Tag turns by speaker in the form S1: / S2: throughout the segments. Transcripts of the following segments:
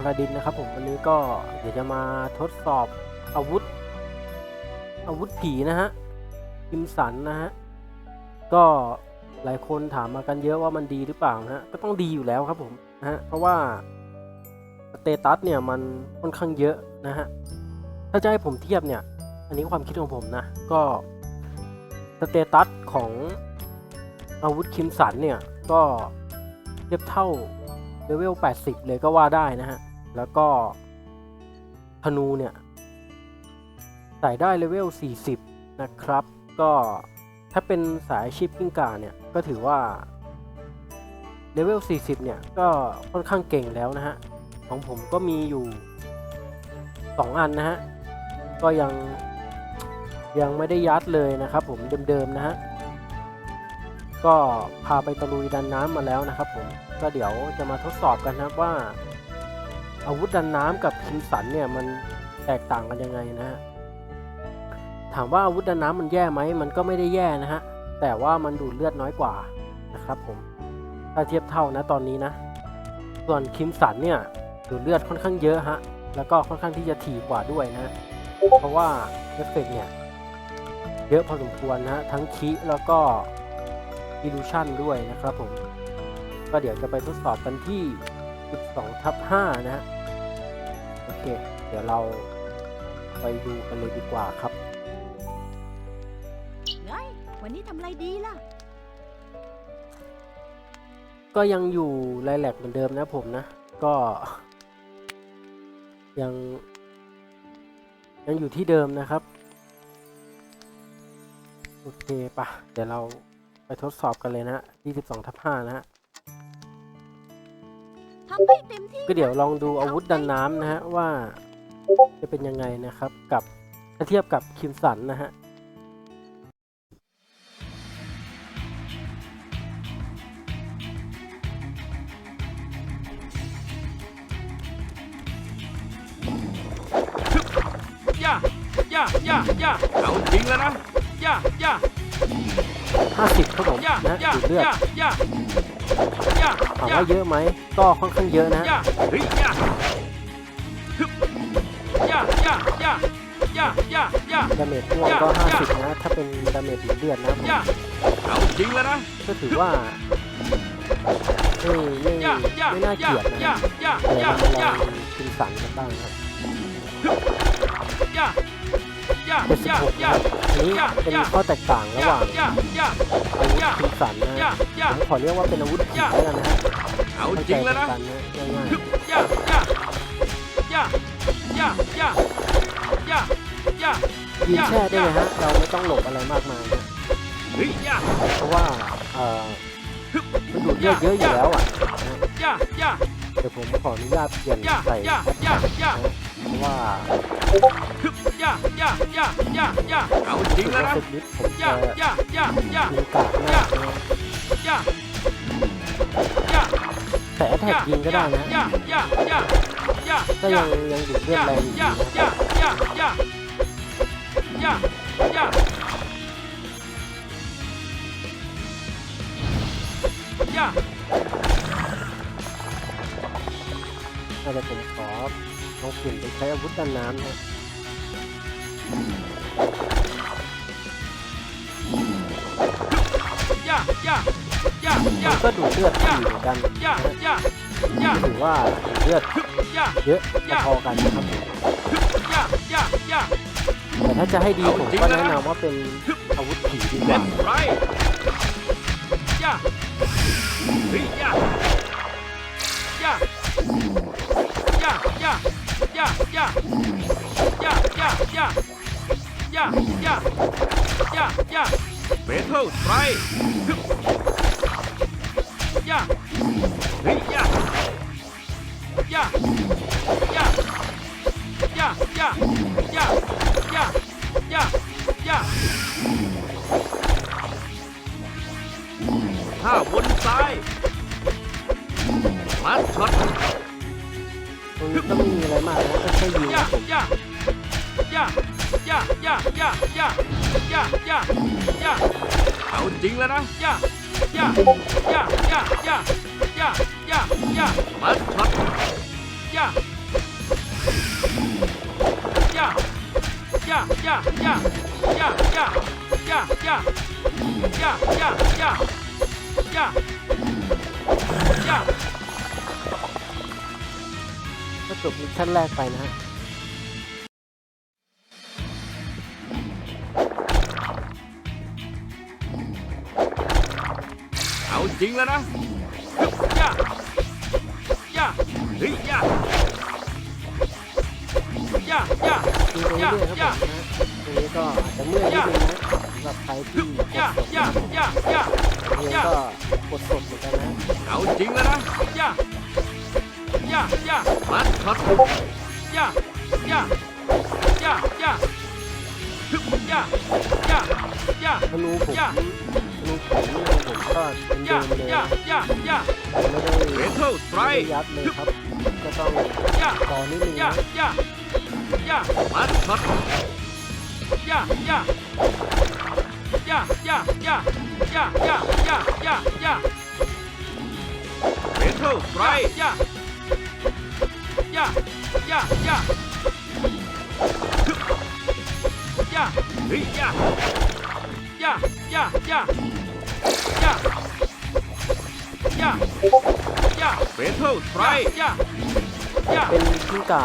S1: พระดินนะครับผมวันนี้ก็เดี๋ยวจะมาทดสอบอาวุธ อาวุธผีนะฮะคิมสันนะฮะก็หลายคนถามมากันเยอะว่ามันดีหรือเปล่านะฮะก็ต้องดีอยู่แล้วครับผมนะฮะเพราะว่าสเตตัสเนี่ยมันค่อนข้างเยอะนะฮะถ้าจะให้ผมเทียบเนี่ย อันนี้ความคิดของผมนะก็สเตตัสของอาวุธคิมสันเนี่ยก็เทียบเท่าเลเวล 80 เลยก็ว่าได้นะฮะ แล้วก็ธนูเนี่ยใส่ได้เลเวล 40 นะครับ ก็ถ้าเป็นสายอาชีพกิ้งก่าเนี่ย ก็ถือว่าเลเวล 40 เนี่ย ก็ค่อนข้างเก่งแล้วนะฮะ ของผมก็มีอยู่ 2 อันนะฮะ ก็ยังยังไม่ได้ยัดเลยนะครับผมเดิมๆนะฮะ ก็พาไปตะลุยดันน้ำมาแล้วนะครับผม ก็เดี๋ยวจะมาทดสอบกันนะว่า อาวุธดันน้ำกับคิมสันเนี่ยมันแตกต่างกันยังไงนะฮะถามว่าอาวุธดันน้ำมันแย่ไหมมันก็ไม่ได้แย่นะฮะแต่ว่ามันดูดเลือดน้อยกว่านะครับผมถ้าเทียบเท่านะตอนนี้นะ ส่วนคิมสันเนี่ยดูดเลือดค่อนข้างเยอะฮะแล้วก็ค่อนข้างที่จะถี่กว่าด้วยนะ เพราะว่าเอฟเฟกต์เนี่ยเยอะพอสมควรนะฮะทั้งคิแล้วก็ illusion ด้วยนะครับผม ก็เดี๋ยวจะไปทดสอบกันที่ 12ทับ5นะฮะโอเค เดี๋ยวเราไปดูกันเลยดีกว่าครับ
S2: ไงวันนี้ทำอะไรดีล่ะ
S1: ก็ยังอยู่ไลแลกเหมือนเดิมนะผมนะ ก็ ยัง ยังอยู่ที่เดิมนะครับโอเคปะเดี๋ยวเราไปทดสอบกันเลยนะฮะที่12ทับ5นะฮะ
S2: ทำให้เต็มที่
S1: ก็เดี๋ยวลองดูอาวุธดันน้ำนะฮะว่าจะเป็นยังไงนะครับกับถ้าเทียบกับคิมสันนะฮะ
S3: ย่าย่าย่าย่าเอาจริงแล้วนะย่าย่า
S1: 50ครับผม
S3: ย่า
S1: นะฮะ
S3: ย่า
S1: ดูดเลือด
S3: ย่าย่าย่า
S1: ถามว่าเยอะไหมก็ค่อนข้างเยอะนะดาเมจร่วงก็ 50 นะ ถ้าเป็นดาเมจเดือดนะ
S3: เอาจริงแล้วนะ
S1: ก็ถือว่าไม่ไม่ไม่น่าเกลียดนะแต่
S3: ว่า
S1: เรากินสันกันบ้างครับ
S3: เป็
S1: นสิ นี้
S3: ย่า
S1: เป็น
S3: ย่า
S1: ข้อแตกต่างระห
S3: ย่า
S1: ว่าง
S3: ย่าย่า
S1: อาวุธ
S3: ย่า
S1: คิมสันนะ
S3: ย่า
S1: ฮะ
S3: ย่า
S1: ผมขอเรียกว่าเป็นอาวุธผี
S3: ย่า
S1: แล้วกันนะฮะ
S3: เอา
S1: เข้า
S3: จ
S1: ใจ
S3: ริงแล้ว
S1: กั
S3: นะ
S1: นนะง่าย
S3: ฮึบย่าย่าย่าย่าย่าย่าย่า
S1: ๆยืนแช่ได้เลยฮะเราไม่ต้องหลบอะไรมากมายนะ
S3: เฮ้ยย่า
S1: เพราะว่าเอ่อมันดูดเลือดเยอะอยู่แล้วอะนะฮะ
S3: ย่าย่า
S1: เดี๋ยวผมขออนุญาตเปลี่ยน
S3: ย่า
S1: ใส่
S3: ย่าย่าย่า
S1: เพราะว่า
S3: ฮึบย่าย่าย่าย่าย่าเอาจริงแล้วนะ
S1: สึกนิดผม
S3: ย่า
S1: จะ
S3: ย่าย่าย่า
S1: ยิงกาดมากนะ
S3: ย่าย่า
S1: แต่แอตแทกยิงก็ได้นะ
S3: ย่าย่าย่าย่า
S1: ก็ยังยังดูดเลือด
S3: ย่า
S1: แรงอยู่
S3: ย่า
S1: ดีนะครับ
S3: ย่าย่าย่าย่าย่า
S1: เปลี่ยนไปใช้อาวุธด้านน้ำนะ
S3: ย่าย่าย่า
S1: มั
S3: ย่าน
S1: ก็ดูดเลือดที่เหมือนกัน
S3: ย่า
S1: นะฮะ
S3: ย่าย่า
S1: ถือว่าดูดเลือด
S3: ย่า
S1: เยอะพอๆกันนะครับผม
S3: ย่าย่าย่า
S1: แต่ถ้าจะให้ดี
S3: เอา
S1: ผม
S3: จริง
S1: ก็
S3: แล้วนะ
S1: แนะนำว่าเป็นอาวุธผีดีก
S3: เล่
S1: ว่า
S3: นไรย่าเฮ้ยย่าย่าย่า ย่าย่าย่าย่าย่าย่าย่าเบเทิลสไตรย่าเฮ้ยย่าย่าย่าย่าย่า อะ
S1: ไรมากนะก็แค่ยิง
S3: ย่า
S1: นะผม
S3: ย่าย่าย่าย่าย่าย่าย่าย่าย่าย่าจริงแล้วนะย่าย่าย่าย่าย่าย่าย่าย่ามาช็อตย่ายาย่าย่าย่าย่าย่าย่าย่าย่าย่าย่าย่าย่าย่า
S1: จบมิชชั่นแรกไปนะฮะ
S3: เอาจริงแล้วนะฮึบย่าย่าเฮ้ยย่าย่าย่า
S1: ดูไปเรื่อยๆครับผมนะตรงนี้ก็อาจจะเมื่อยนิดนึงนะสำหรับใครที่กด
S3: ย่า
S1: สด
S3: ย่า
S1: นะครับผม
S3: ย่าย่า
S1: เรียนก็กดสดเหมือนกันนะ
S3: เอาจริงแล้วนะย่า ย่าย่ามาช็อตย่าย่าย่าย่าฮึบย่าย่าย่า
S1: ธนูผม
S3: ย่า
S1: ธนูผมผมก็เป็นเดิ
S3: ย่าม
S1: เลย
S3: ย่าย่าย่า
S1: ไม่ได้
S3: ทิลสไตร
S1: ไม่ได้ยัดเลยครับ ก็ต้อง
S3: ย่า
S1: ก่อนิดนึง
S3: ย่า
S1: นะ
S3: ย่าย่ามาช็อตย่าย่าย่าย่าย่าย่าย่าย่าย่าย่าเรเทิลสไตรย่าย่า ย่าย่าฮึบย่าเฮ้ยย่าย่าย่าย่าย่าย่าย่าเรเทิลสไตรย่าย่า
S1: เป็นกิ้งก่า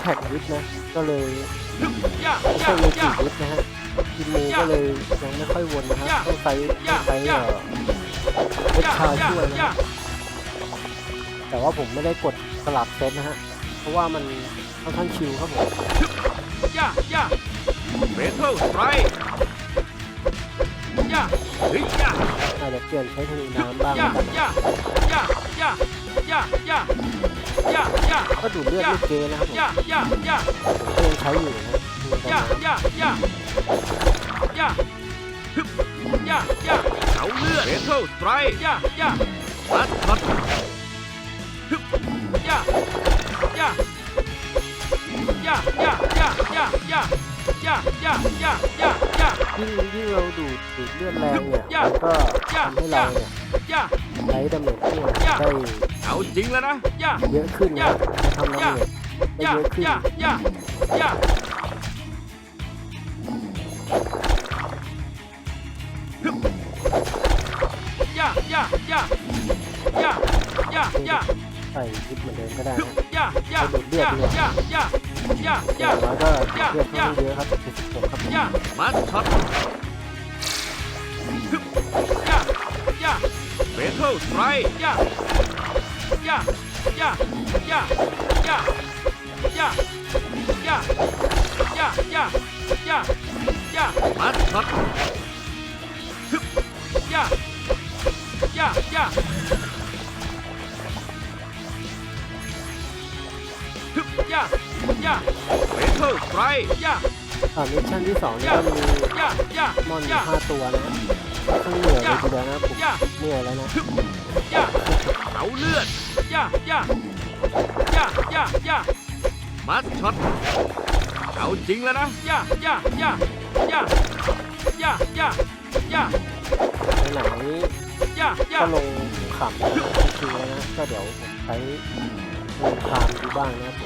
S1: แท็กยึดนะ ก็เลย
S3: ย่า
S1: ไม่
S3: ย่า
S1: ใช่เลยจี
S3: ย่า
S1: ยึดนะฮะกินมูก็เลยยังไม่ค่อยวนนะฮะ
S3: ย่า
S1: ต้องใช้ต้องใช้
S3: ย่า
S1: เอ่อเวช
S3: ย่า
S1: ชา
S3: ย่า
S1: ช่วยนะ
S3: ย่า
S1: ฮะ แต่ว่าผมไม่ได้กดสลับเซตนะฮะ เพราะว่ามันค่อนข้างชิลครับผม
S3: ย่าย่าเมทัลสไตรย่าเฮ้ยย่า
S1: อาจจะเปลี่ยนใช้ธนูน้ำบ้าง
S3: ย่า
S1: นะครับ
S3: ย่าย่าย่าย่าย่าย่าย่า
S1: ก็ดูดเลือดลูกเกนะครับผม
S3: ย่าย่าย่า
S1: ผมก็ยังใช้อยู่นะฮะธนู
S3: ย่า
S1: น้ำ
S3: ย่าย่าย่าฮึบย่าย่าเอาเลือดเมทัลสไตรย่าย่ามัดมัดฮึบ ย่าย่าย่าย่าย่าย่าย่าย่าย่าย่าย่าย่า
S1: ยิ่งยิ่งเราดูดดูดเลือดแรงเนี่ย
S3: ย่า
S1: มันก็ทำให้เราเนี่ย
S3: ย่า
S1: ใช้ดาเมจที่
S3: ย่า
S1: ได้
S3: เอาจริงแล้วนะย่า
S1: เยอะขึ้นนะจะทำดา
S3: ย
S1: เมจได้
S3: ย่า
S1: เยอะขึ้น
S3: ย่าย่าย่าฮึบย่าย่าย่าย่าย่าย่า
S1: ส่ยิบเหมือนเดิมก็ได้
S3: ฮึบ
S1: นะ
S3: ย่าย่าย่าย่าย่าย่า
S1: อย่า
S3: ย่าง
S1: น้อยก็เลือดค่อนข้างเยอะครับ76ครับผม
S3: ย่ามาช็อตฮึบย่าย่าเบเทิลสไตรย่าย่าย่าย่าย่าย่าย่าย่าย่าย่าย่ามาช็อต ไตรย่า
S1: อ่ามิชชั่นที่สองนี่ก็มี
S3: ย่าย่าม
S1: อนอยู่
S3: ย่า
S1: ห้าตัวนะค่อนข้างเหนื่อยเลยทีเดียวนะผม
S3: ย่า
S1: เหนื่อยแล้วนะ
S3: ย่าเอาเลือดย่าย่าย่าย่าย่ามัดช็อตเอาจริงแล้วนะย่าย่าย่าย่าย่าย่าย่า
S1: ในหนังนี้
S3: ย่าย่า
S1: ก็ลงขำแล้วนะชิวๆแล้วนะก็เดี๋ยวผมใช้ลงคามดูบ้างนะครับผม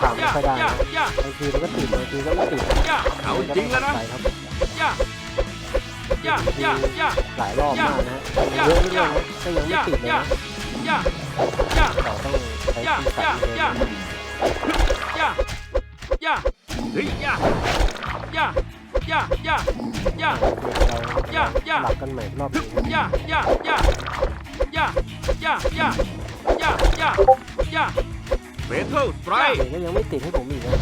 S1: ขาไม่ค่อยได้บางทีมันก็ติดบางทีก็ไม่ติด
S3: เอาจริงแล้วนะ
S1: ครับหลายรอบมากนะเยอะมากนะก็ยังไม่ติดเลยนะเต้องใช้ที่
S3: ตัด
S1: เลย
S3: เรา
S1: หลับกันใหม่รอบนี้
S3: สไตร
S1: เดี๋ยวก็ยังไม่ติดให้ผมอีกนะ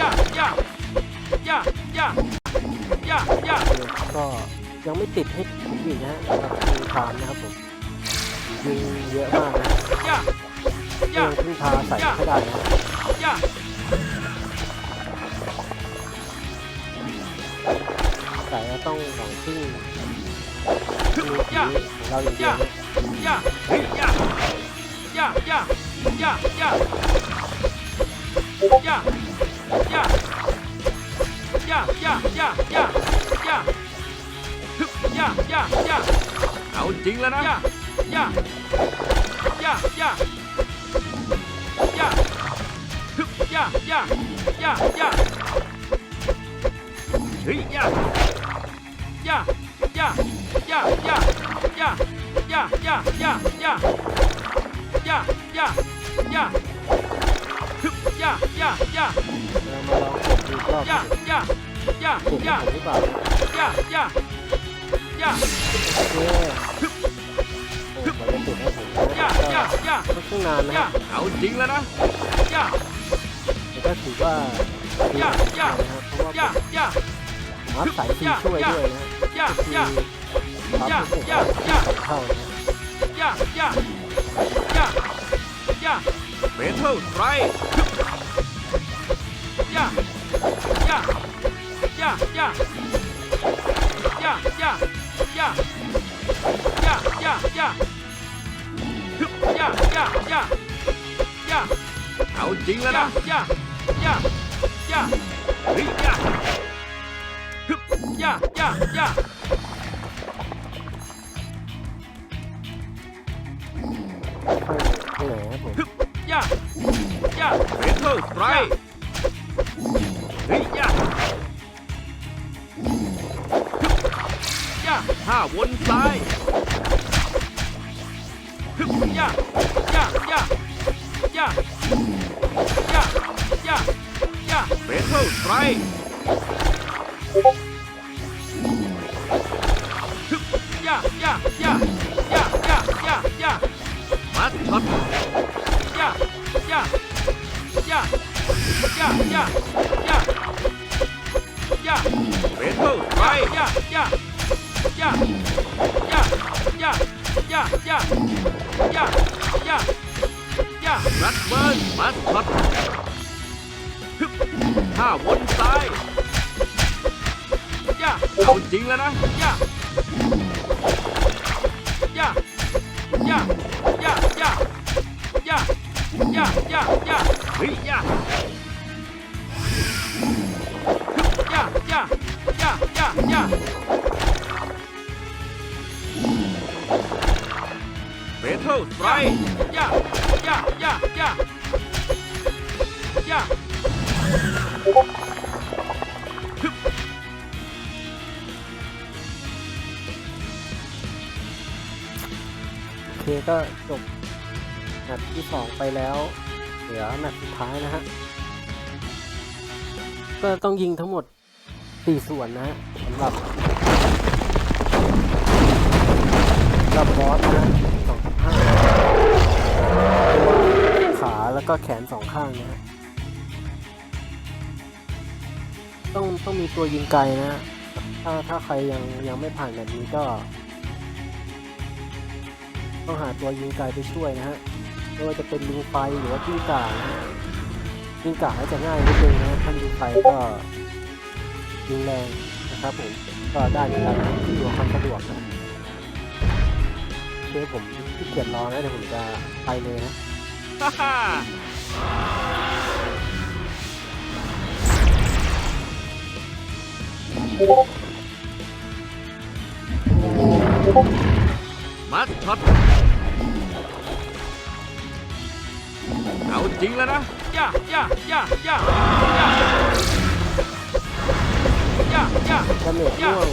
S3: ย่าย่าย่าย่าย่าย่า
S1: ก็ยังไม่ติดให้ผมอีกนะฮะสำหรับทีมพามนะครับผมยิงเยอะมากนะ
S3: ย่า
S1: ยั
S3: ย่าง
S1: พึ่งพาใส่ไม่ได้นะ
S3: ย่า
S1: ใส่แล้วต้องหวังพึ่งมือถือของเราอย่างเดียวนะ
S3: ย่าเฮ้ยย่าย่าย่า ย่าย่าย่าย่าย่าย่าย่าย่าย่าฮึบย่าย่าย่าเอาจริงแล้วนะย่าย่าย่าย่าย่าฮึบย่าย่าย่าย่าเฮ้ยย่าย่าย่าย่าย่าย่าย่าย่าย่าย่า ย่าย่าย่าฮึบย่าย่าย่า
S1: เรามาลองกดดูอีกรอบ
S3: ย่าย่าย่า
S1: ติด
S3: ย่า
S1: ผมหรือเปล่า
S3: ย่าย่าย่า
S1: โอเคโอ้มันจะติดให้ผมนะ
S3: ย่าย่าย่า
S1: ก็ค่อนข้างนานนะ
S3: ย่า
S1: ฮะ
S3: เอาจริงแล้วนะย่า
S1: แต่ก็ถือว่าดี
S3: ย่าย่า
S1: นะครับเพราะว่า
S3: ย่าย่า
S1: ผมอัพสายซีช่วยด้วยนะ
S3: ย่า
S1: คือย่าความ
S3: ย่า
S1: รู้สึก
S3: ย่าย่า
S1: เข้านะ
S3: ย่าย่าย่า ย่าเมทัลสไตรย่าย่าย่าย่าย่าย่าย่าย่าย่าย่าฮึบย่าย่าย่าย่าเอาจริงแล้วนะย่าย่าย่าเฮ้ยย่าฮึบย่าย่าย่า
S1: ค่อยเหน่อยครับผม
S3: ย่าย่าเมทัลสไตรเฮ้ยย่าย่าห้าวนซ้ายฮึบย่าย่าย่าย่าย่าย่าย่าเมทัลสไตรฮึบย่าย่าย่า มัดช็อตย่าย่าย่าย่าย่าย่าย่าเบเทิลไปย่าย่าย่าย่าย่าย่าย่าย่าย่าย่ารัดเบิร์นมัสคอตฮึบห้าวนซ้ายย่าเอาจริงแล้วนะย่า เบเทิลสไตรย่าย่าย่าย่าย่าฮึบ
S1: โอเคก็จบแมตช์ที่สองไปแล้ว เหลือแมตช์สุดท้ายนะฮะ ก็ต้องยิงทั้งหมด 4 ส่วนนะฮะสำหรับสำหรับบอสนะ ก็แขนสองข้างนะฮะต้องต้องมีตัวยิงไกลนะ ถ้าถ้าใครยังยังไม่ผ่านแบบนี้ก็ ต้องหาตัวยิงไกลไปช่วยนะฮะไม่ว่าจะเป็นลิงไฟหรือว่ากิ้งก่านะฮะกิ้งก่าก็จะง่ายนิดนึงนะถ้าลิงไฟก็ยิงแรงนะครับผมก็ได้เหมือนกันนะที่อยู่ความสะดวกนะโอเคผมขี้เกียจรอนะเดี๋ยวผมจะไปเลยนะ
S3: มัดช็อต เอาจริงแล้วนะ ย่าย่าย่าย่าย่าย่าย่า
S1: ดาเมจร่วง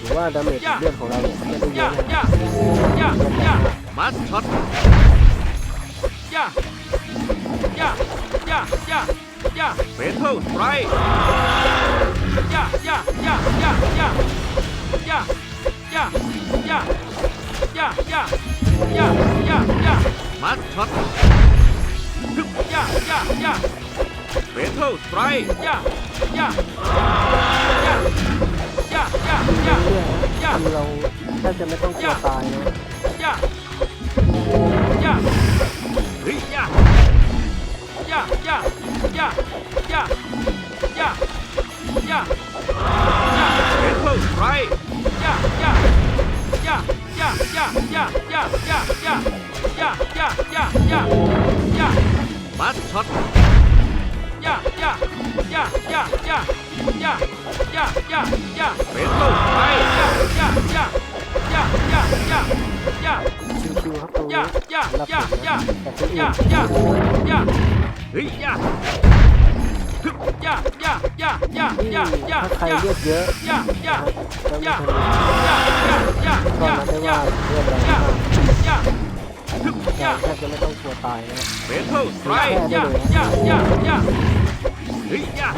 S1: หรือว่าดาเมจเลือดของเราเนี่ยไม่ได้เย
S3: ย่า
S1: อะนะ
S3: ย่าย่าย่ามัดช็อต ย่าย่าย่าย่าย่าเฟเธอร์ไรย่าย่าย่าย่าย่าย่าย่าย่าย่าย่าย่าย่าย่ามัดช็อตย่าย่าย่าเฟเธอร์ไรย่าย่าย่าย่า
S4: ย่า
S1: ย่าย่าเราแทบจะไม่ต้องตายนะย่าย่า 呀呀呀呀呀呀前锋 right 呀呀呀
S4: 呀呀呀呀呀呀呀呀呀呀
S1: 呀 bắt shot 呀
S4: 呀呀呀呀呀
S1: 呀呀
S4: 呀前
S1: 锋 right
S4: 呀呀呀呀呀呀呀
S1: 呀呀呀呀呀呀呀。 เฮ้ยย่าย่าย่าย่าย่าย่าย่า
S4: ถ้าใคร
S1: ย่า
S4: เลือดเยอะ
S1: ย่าย่าย่าย่าย่าย่า
S4: ก็
S1: ย่า
S4: ไม่ได้
S1: ย่า
S4: ว่าเลือดอะไร
S1: ย่ามา
S4: กา
S1: ฮึบย่า
S4: แทบจะไม่ต้องกลัวตายนะ
S1: เบทเทิลสไตร์ย่าย่าย่าย่าเฮ้ยย่า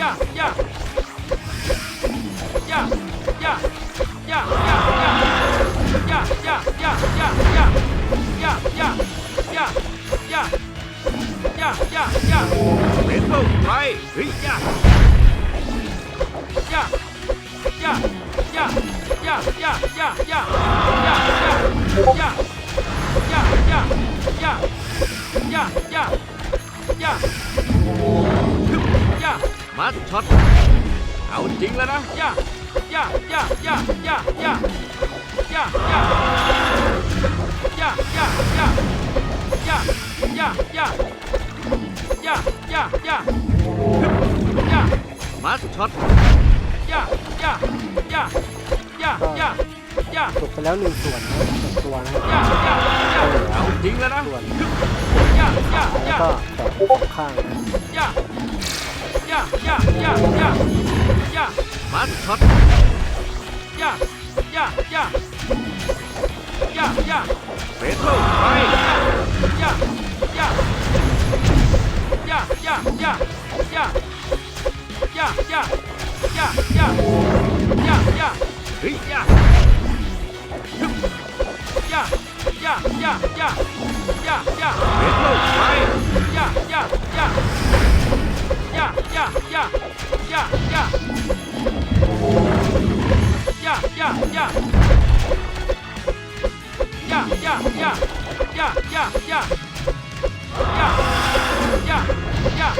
S1: ย่าย่าย่าย่าย่าย่าย่าย่าย่าย่าย่าย่าย่าย่าย่า ย่าย่าย่า
S3: เบนเบิลไทยเฮ้ยย่าย่าย่าย่าย่าย่าย่าย่มัช็อตเอาจริงแล้วนะยายายายายายายายายายายายายา ย่าย่าย่าย่ามาสช็อตย่าย่าย่าย่าย่าย่า
S1: ตกไปแล้วหนึ่งส่วนนะหนึ่งตัวนะ
S3: ย่าย่าย่าเอาทิ้งแล้วนะ
S1: ส่วน
S3: ย่าย่า
S1: แล้ว
S3: ย่า
S1: ก็แตะข้างนะ
S3: ย่าย่าย่าย่าย่าย่ามาสช็อตย่าย่าย่าย่าย่าเฟสโลไปย่าย่าย่า я, я, я, я, я, я, я, я, я, я, я, я, я, я, я, я, я. Відлуч, має. Я, я, я. Я, я, я. Я, я. Я, я, я. Я, я, я. Я,
S1: я, я. Я. Yeah, yeah.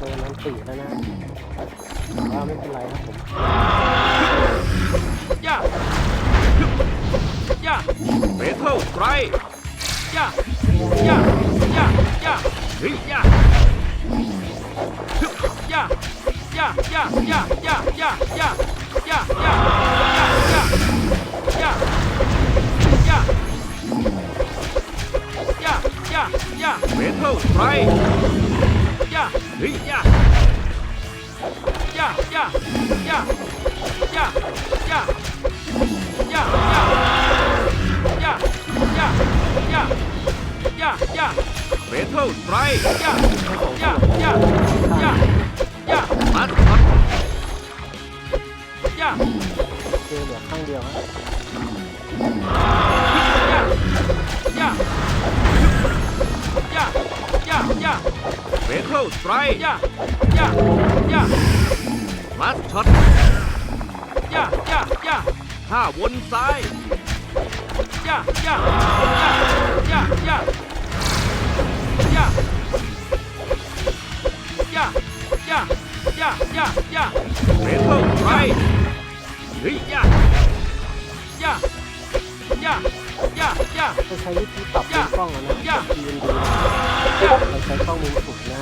S1: tôi nó tỷ แล้วนะแต่ว่าไม่เป็นไรครับผม
S3: Yeah. Yeah. Metal, right. Yeah. Yeah. Yeah. Yeah. Hey, yeah. Yeah. Yeah. Yeah. Yeah. Yeah. Yeah. Yeah. Yeah. Yeah. ย่าเบเทิลไตรย่าเฮ้ยย่าย่าย่าย่าย่าย่าย่าย่าย่าย่าย่าย่าย่าเบเทิลไตรย่าย่าย่าย่าย่ามัดมัดย่า
S1: เจอเหลือข้างเดียวครับ
S3: ย่าย่าย่า เบเทิลไตรย่าย่าย่ามัดช็อตย่าย่าย่าห้าวนซ้ายย่าย่าย่าย่าย่าย่าย่าย่าย่าย่าย่าเบเทิลไรเฮ้ยย่าย่าย่าย่าย่า
S1: จะใช้วิธีปรับมุมกล้องนะ
S3: ค
S1: ยืนดูเราใช้กล้องมุมสูงนะ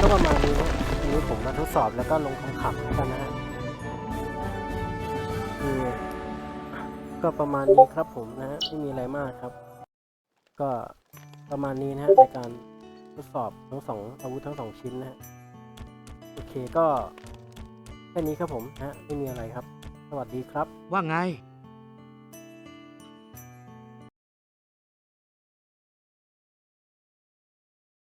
S1: ก็ประมาณนี้นะอันี้ผมมาทดสอบแล้วก็ลงคำขำกันนะฮะคืก็ประมาณนี้ครับผมนะฮะไม่มีอะไรมากครับ ก็ประมาณนี้นะฮะในการทดสอบทั้งสองอาวุธทั้งสองชิ้นนะฮะโอเคก็แค่นี้ครับผมนะฮะไม่มีอะไรครับ สวัสดีครับ
S3: ว่าไง